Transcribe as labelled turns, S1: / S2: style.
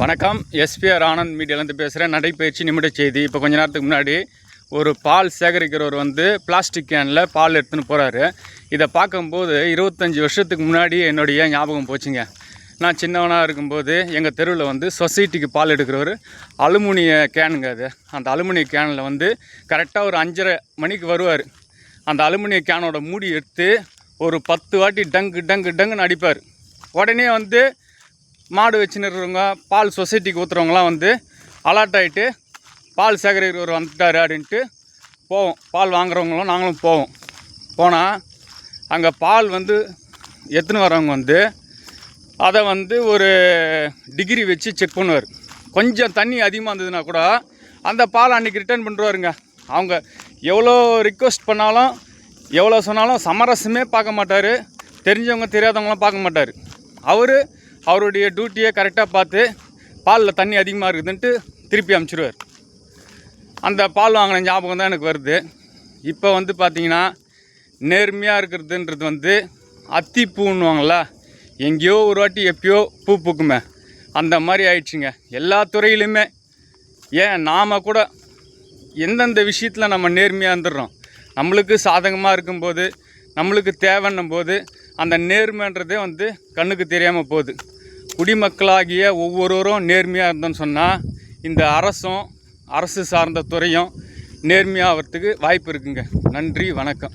S1: வணக்கம். எஸ்பிஆர் ஆனந்த் மீடியாலேருந்து பேசுகிறேன் நடைப்பயிற்சி நிமிட செய்தி. இப்போ கொஞ்ச நேரத்துக்கு முன்னாடி ஒரு பால் சேகரிக்கிறவர் வந்து பிளாஸ்டிக் கேனில் பால் எடுத்துன்னு போகிறாரு இதை பார்க்கும்போது இருபத்தஞ்சி வருஷத்துக்கு முன்னாடி என்னுடைய ஞாபகம் போச்சுங்க. நான் சின்னவனாக இருக்கும்போது எங்கள் தெருவில் வந்து சொசைட்டிக்கு பால் எடுக்கிறவர் அலுமினிய கேனுங்க அது. அந்த அலுமினிய கேனில் வந்து கரெக்டாக ஒரு அஞ்சரை மணிக்கு வருவார். அந்த அலுமினிய கேனோட மூடி எடுத்து ஒரு பத்து வாட்டி டங்கு டங்கு டங்குன்னு அடிப்பார். உடனே வந்து மாடு வச்சுன்னு இருக்கிறவங்க பால் சொசைட்டிக்கு ஊற்றுறவங்களாம் வந்து அலர்ட் ஆகிட்டு பால் சேகரிக்கிறவர் வந்துட்டாரு அப்படின்ட்டு போவோம். பால் வாங்குறவங்களும் நாங்களும் போவோம். போனால் அங்கே பால் வந்து எத்துன்னு வரவங்க வந்து அதை வந்து ஒரு டிகிரி வச்சு செக் பண்ணுவார். கொஞ்சம் தண்ணி அதிகமாக இருந்ததுன்னா கூட அந்த பால் அன்றைக்கி ரிட்டர்ன் பண்ணுறாருங்க அவங்க எவ்வளோ ரிக்வெஸ்ட் பண்ணாலும் எவ்வளோ சொன்னாலும் சமரசமே பார்க்க மாட்டார். தெரிஞ்சவங்க தெரியாதவங்களாம் பார்க்க மாட்டார். அவர் அவருடைய டியூட்டியை கரெக்டாக பார்த்து பாலில் தண்ணி அதிகமாக இருக்குதுன்ட்டு திருப்பி அமுச்சிடுவார் அந்த பால் வாங்கின ஞாபகம் தான் எனக்கு வருது. இப்போ வந்து பார்த்தீங்கன்னா நேர்மையாக இருக்கிறதுன்றது வந்து அத்திப்பூன்னுவாங்கள்ல எங்கேயோ ஒரு வாட்டி எப்பயோ பூ பூக்குமே. அந்த மாதிரி ஆயிடுச்சுங்க. எல்லா துறையிலுமே. ஏன் நாம் கூட எந்தெந்த விஷயத்தில் நம்ம நேர்மையாக இருந்துடுறோம் நம்மளுக்கு சாதகமாக இருக்கும்போது நம்மளுக்கு தேவைன்னும் போது அந்த நேர்மைன்றதே வந்து கண்ணுக்கு தெரியாமல் போகுது. குடிமக்களாகிய ஒவ்வொருவரும் நேர்மையாக இருந்தோன்னு சொன்னால் இந்த அரசும் அரசு சார்ந்த துறையும் நேர்மையாகிறதுக்கு வாய்ப்பு இருக்குங்க. நன்றி வணக்கம்.